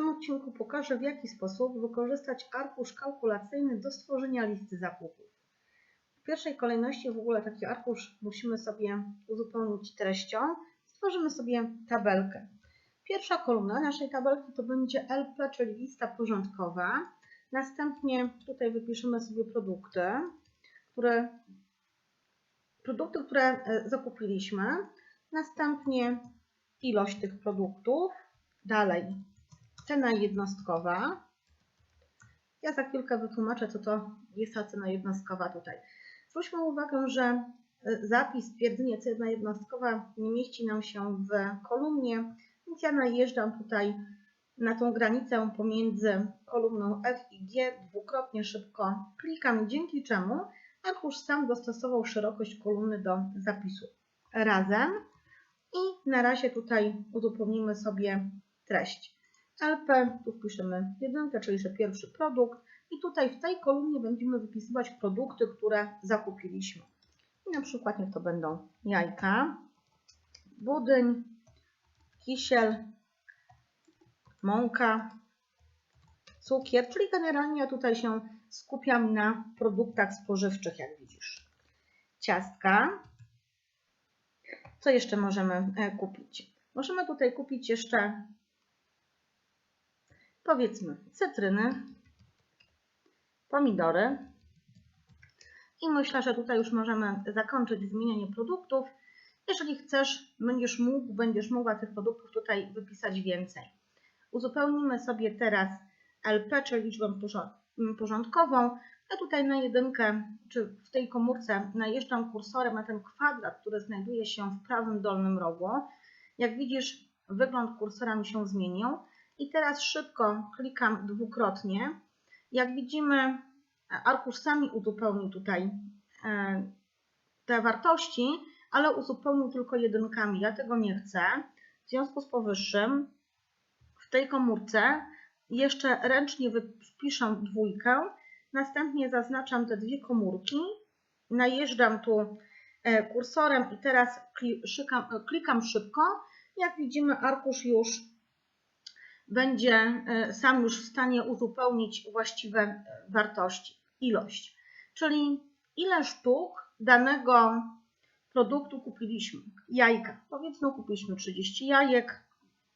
tym odcinku pokażę, w jaki sposób wykorzystać arkusz kalkulacyjny do stworzenia listy zakupów. W pierwszej kolejności w ogóle taki arkusz musimy sobie uzupełnić treścią. Stworzymy sobie tabelkę. Pierwsza kolumna naszej tabelki to będzie LP, czyli lista porządkowa. Następnie tutaj wypiszemy sobie produkty, które, produkty, które e, zakupiliśmy. Następnie ilość tych produktów. Dalej cena jednostkowa. Ja za chwilkę wytłumaczę, co to jest ta cena jednostkowa tutaj. Zwróćmy uwagę, że e, zapis, stwierdzenie cena jednostkowa nie mieści nam się w kolumnie, więc ja najeżdżam tutaj na tą granicę pomiędzy kolumną F i G, dwukrotnie szybko klikam, dzięki czemu arkusz sam dostosował szerokość kolumny do zapisu razem i na razie tutaj uzupełnimy sobie treść. LP, tu wpiszemy jedynkę, czyli że pierwszy produkt i tutaj w tej kolumnie będziemy wypisywać produkty, które zakupiliśmy. Na przykład niech to będą jajka, budyń, kisiel, mąka, cukier, czyli generalnie tutaj się skupiam na produktach spożywczych, jak widzisz. Ciastka. Co jeszcze możemy e, kupić? Możemy tutaj kupić jeszcze powiedzmy cytryny, pomidory. I myślę, że tutaj już możemy zakończyć wymienianie produktów. Jeżeli chcesz, będziesz mógł, będziesz mogła tych produktów tutaj wypisać więcej. Uzupełnimy sobie teraz LP, czyli liczbę porządkową. Ja tutaj na jedynkę, czy w tej komórce najeżdżam kursorem na ten kwadrat, który znajduje się w prawym dolnym rogu. Jak widzisz, wygląd kursora mi się zmienił. I teraz szybko klikam dwukrotnie. Jak widzimy, arkusz sami uzupełnił tutaj e, te wartości, ale uzupełnił tylko jedynkami. Ja tego nie chcę. W związku z powyższym w tej komórce jeszcze ręcznie wpiszę dwójkę, następnie zaznaczam te dwie komórki, najeżdżam tu e, kursorem i teraz klikam szybko. Jak widzimy, arkusz już będzie e, sam już w stanie uzupełnić właściwe e, wartości, ilość. Czyli ile sztuk danego produktu kupiliśmy. Jajka. Powiedzmy, kupiliśmy 30 jajek.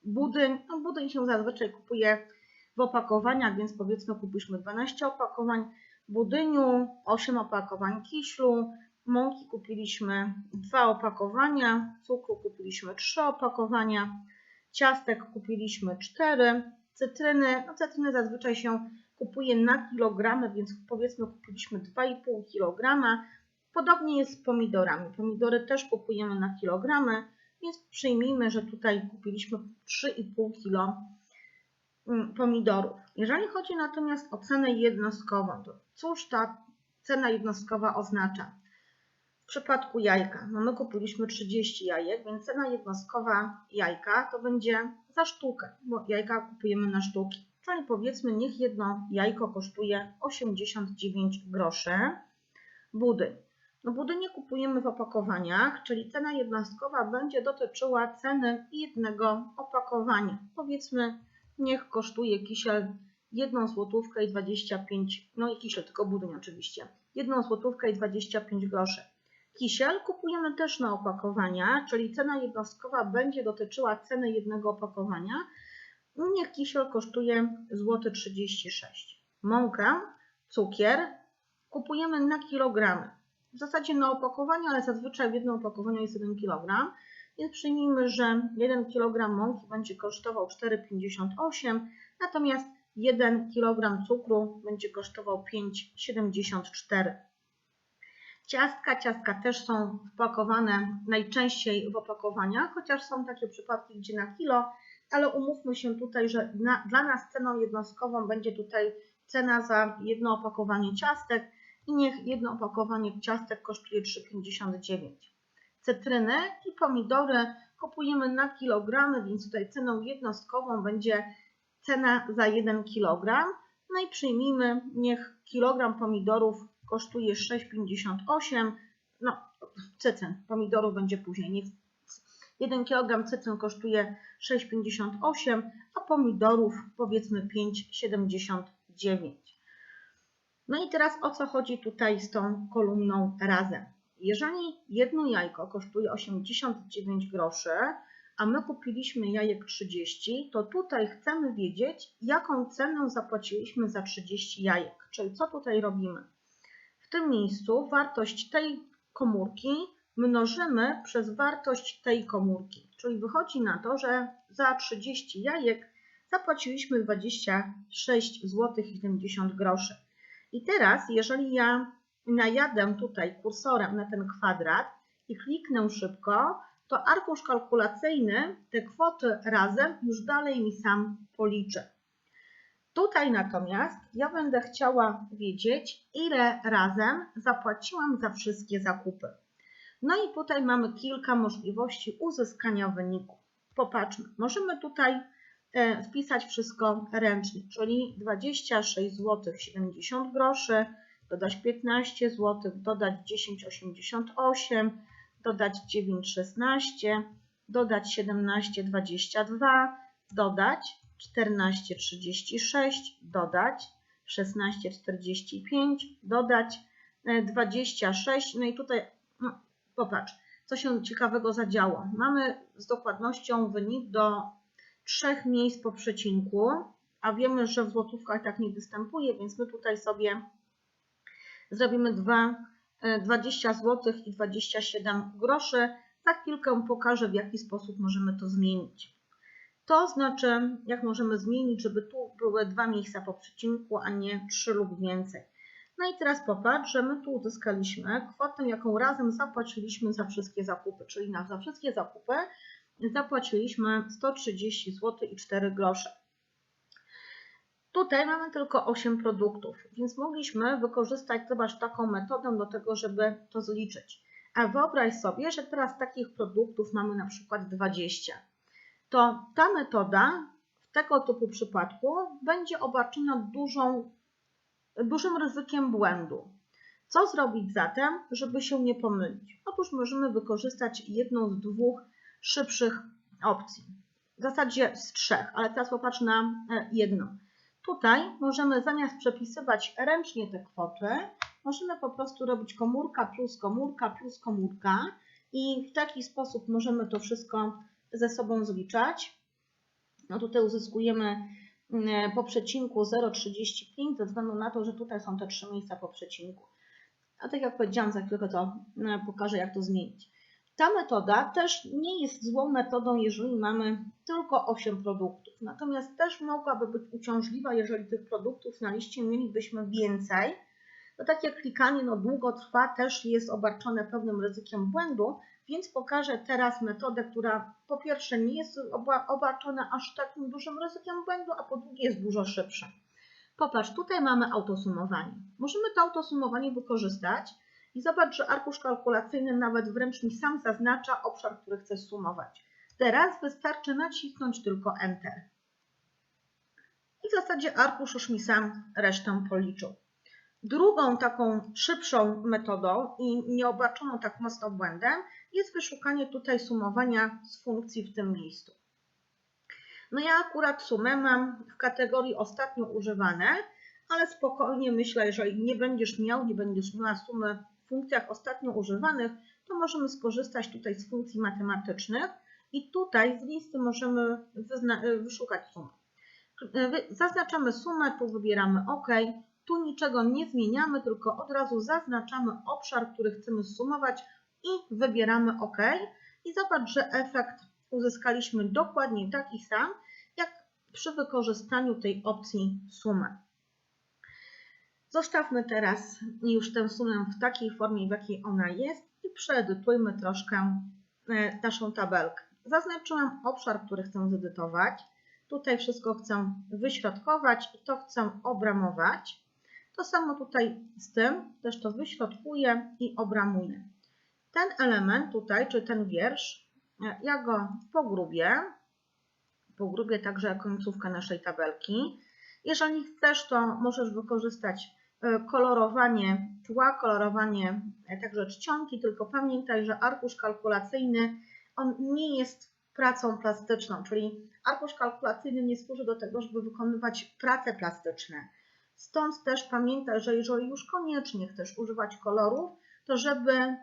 Budyń. No, budyń się zazwyczaj kupuje w opakowaniach, więc powiedzmy, kupiliśmy 12 opakowań budyniu, 8 opakowań kiślu, mąki kupiliśmy 2 opakowania, cukru kupiliśmy 3 opakowania, ciastek kupiliśmy 4, cytryny, no cytryny zazwyczaj się kupuje na kilogramy, więc powiedzmy kupiliśmy 2,5 kg. Podobnie jest z pomidorami. Pomidory też kupujemy na kilogramy, więc przyjmijmy, że tutaj kupiliśmy 3,5 kg mm, pomidorów. Jeżeli chodzi natomiast o cenę jednostkową, to cóż ta cena jednostkowa oznacza? W przypadku jajka, no my kupiliśmy 30 jajek, więc cena jednostkowa jajka to będzie za sztukę, bo jajka kupujemy na sztuki. Czyli powiedzmy, niech jedno jajko kosztuje 89 groszy. Budyń. No budy nie kupujemy w opakowaniach, czyli cena jednostkowa będzie dotyczyła ceny jednego opakowania. Powiedzmy, niech kosztuje kisiel 1 złotówkę i 25, no i kisiel, tylko budyń oczywiście, 1 złotówkę i 25 groszy. Kisiel kupujemy też na opakowania, czyli cena jednostkowa będzie dotyczyła ceny jednego opakowania. Niech kisiel kosztuje złoty 36. Mąkę, cukier kupujemy na kilogramy. W zasadzie na opakowanie, ale zazwyczaj w jednym opakowaniu jest 1 kg. Więc przyjmijmy, że 1 kg mąki będzie kosztował 4,58, natomiast 1 kg cukru będzie kosztował 5,74. Ciastka, ciastka też są wpakowane najczęściej w opakowaniach, chociaż są takie przypadki, gdzie na kilo, ale umówmy się tutaj, że na, dla nas ceną jednostkową będzie tutaj cena za jedno opakowanie ciastek i niech jedno opakowanie ciastek kosztuje 3,59. Cytryny i pomidory kupujemy na kilogramy, więc tutaj ceną jednostkową będzie cena za 1 kg. No i przyjmijmy, niech kilogram pomidorów kosztuje 6,58. No, cycyn pomidorów będzie później. Nie, 1 kg cytryn kosztuje 6,58, a pomidorów powiedzmy 5,79. No i teraz o co chodzi tutaj z tą kolumną razem? Jeżeli jedno jajko kosztuje 89 groszy, a my kupiliśmy jajek 30, to tutaj chcemy wiedzieć, jaką cenę zapłaciliśmy za 30 jajek. Czyli co tutaj robimy? Tym miejscu wartość tej komórki mnożymy przez wartość tej komórki. Czyli wychodzi na to, że za 30 jajek zapłaciliśmy 26 zł 70 groszy. I teraz, jeżeli ja najadę tutaj kursorem na ten kwadrat i kliknę szybko, to arkusz kalkulacyjny te kwoty razem już dalej mi sam policzy. Tutaj natomiast ja będę chciała wiedzieć, ile razem zapłaciłam za wszystkie zakupy. No i tutaj mamy kilka możliwości uzyskania wyniku. Popatrzmy, możemy tutaj e, wpisać wszystko ręcznie, czyli 26 zł 70 groszy, dodać 15 zł, dodać 10,88, dodać 9,16, dodać 17,22, dodać 14,36, dodać 16,45, dodać 26. No i tutaj no, popatrz, co się ciekawego zadziało. Mamy z dokładnością wynik do trzech miejsc po przecinku, a wiemy, że w złotówkach tak nie występuje, więc my tutaj sobie zrobimy 2, 20 zł i 27 groszy. Za chwilkę pokażę, w jaki sposób możemy to zmienić. To znaczy, jak możemy zmienić, żeby tu były dwa miejsca po przecinku, a nie trzy lub więcej. No i teraz popatrz, że my tu uzyskaliśmy kwotę, jaką razem zapłaciliśmy za wszystkie zakupy, czyli na za wszystkie zakupy zapłaciliśmy 130 zł i 4 grosze. Tutaj mamy tylko 8 produktów, więc mogliśmy wykorzystać, zobacz, taką metodę do tego, żeby to zliczyć. A wyobraź sobie, że teraz takich produktów mamy na przykład 20. To ta metoda w tego typu przypadku będzie obarczona dużą, dużym ryzykiem błędu. Co zrobić zatem, żeby się nie pomylić? Otóż możemy wykorzystać jedną z dwóch szybszych opcji. W zasadzie z trzech, ale teraz popatrz na e, jedną. Tutaj możemy zamiast przepisywać ręcznie te kwoty, możemy po prostu robić komórka plus komórka plus komórka i w taki sposób możemy to wszystko ze sobą zliczać. No tutaj uzyskujemy mm, po przecinku 0,35 ze względu na to, że tutaj są te trzy miejsca po przecinku. A tak jak powiedziałam, za chwilę to mm, pokażę, jak to zmienić. Ta metoda też nie jest złą metodą, jeżeli mamy tylko 8 produktów. Natomiast też mogłaby być uciążliwa, jeżeli tych produktów na liście mielibyśmy więcej. To takie klikanie no, długo trwa, też jest obarczone pewnym ryzykiem błędu, więc pokażę teraz metodę, która po pierwsze nie jest obarczona aż takim dużym ryzykiem błędu, a po drugie jest dużo szybsza. Popatrz, tutaj mamy autosumowanie. Możemy to autosumowanie wykorzystać i zobacz, że arkusz kalkulacyjny nawet wręcz mi sam zaznacza obszar, który chcę sumować. Teraz wystarczy nacisnąć tylko Enter. I w zasadzie arkusz już mi sam resztę policzył. Drugą taką szybszą metodą i nieobarczoną tak mocno błędem jest wyszukanie tutaj sumowania z funkcji w tym miejscu. No ja akurat sumę mam w kategorii ostatnio używane, ale spokojnie myślę, jeżeli nie będziesz miał, nie będziesz miała sumy w funkcjach ostatnio używanych, to możemy skorzystać tutaj z funkcji matematycznych i tutaj z listy możemy wyszukać sumę. Zaznaczamy sumę, tu wybieramy OK, tu niczego nie zmieniamy, tylko od razu zaznaczamy obszar, który chcemy sumować i wybieramy OK. I zobacz, że efekt uzyskaliśmy dokładnie taki sam, jak przy wykorzystaniu tej opcji suma. Zostawmy teraz już tę sumę w takiej formie, w jakiej ona jest i przeedytujmy troszkę e, naszą tabelkę. Zaznaczyłam obszar, który chcę zedytować. Tutaj wszystko chcę wyśrodkować i to chcę obramować. To samo tutaj z tym, też to wyśrodkuję i obramuję. Ten element tutaj, czy ten wiersz, e, ja go pogrubię. Pogrubię także końcówkę naszej tabelki. Jeżeli chcesz, to możesz wykorzystać E, kolorowanie tła, kolorowanie e, także czcionki, tylko pamiętaj, że arkusz kalkulacyjny on nie jest pracą plastyczną, czyli arkusz kalkulacyjny nie służy do tego, żeby wykonywać prace plastyczne. Stąd też pamiętaj, że jeżeli już koniecznie chcesz używać kolorów, to żeby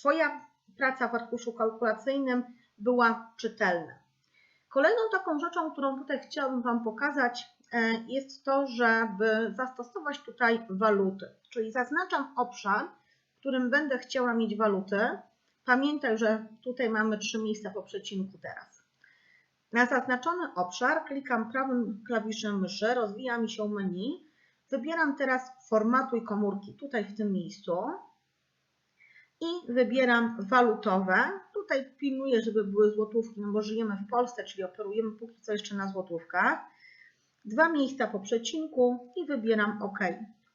Twoja praca w arkuszu kalkulacyjnym była czytelna. Kolejną taką rzeczą, którą tutaj chciałabym Wam pokazać, e, jest to, żeby zastosować tutaj waluty. Czyli zaznaczam obszar, w którym będę chciała mieć waluty. Pamiętaj, że tutaj mamy trzy miejsca po przecinku teraz. Na zaznaczony obszar klikam prawym klawiszem myszy, rozwija mi się menu. Wybieram teraz formatuj komórki tutaj w tym miejscu i wybieram walutowe. Tutaj pilnuję, żeby były złotówki, no bo żyjemy w Polsce, czyli operujemy póki co jeszcze na złotówkach. Dwa miejsca po przecinku i wybieram OK.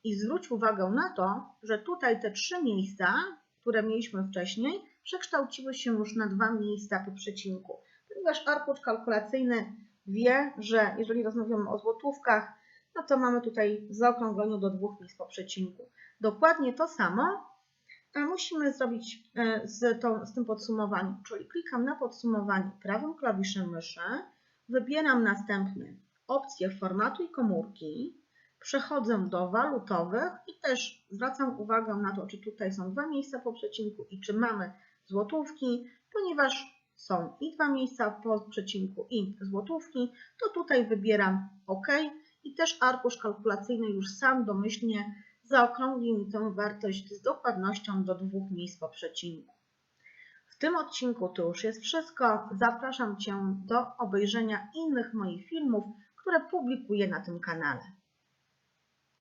I zwróć uwagę na to, że tutaj te trzy miejsca, które mieliśmy wcześniej, przekształciły się już na dwa miejsca po przecinku. Ponieważ arkusz kalkulacyjny wie, że jeżeli rozmawiamy o złotówkach, no to mamy tutaj w zaokrągleniu do dwóch miejsc po przecinku. Dokładnie to samo musimy zrobić e, z, tą, z tym podsumowaniem, czyli klikam na podsumowanie prawym klawiszem myszy, wybieram następnie opcję formatu i komórki, przechodzę do walutowych i też zwracam uwagę na to, czy tutaj są dwa miejsca po przecinku i czy mamy złotówki, ponieważ są i dwa miejsca po przecinku i złotówki, to tutaj wybieram OK i też arkusz kalkulacyjny już sam domyślnie zaokrągli mi tę wartość z dokładnością do dwóch miejsc po przecinku. W tym odcinku to już jest wszystko. Zapraszam Cię do obejrzenia innych moich filmów, które publikuję na tym kanale.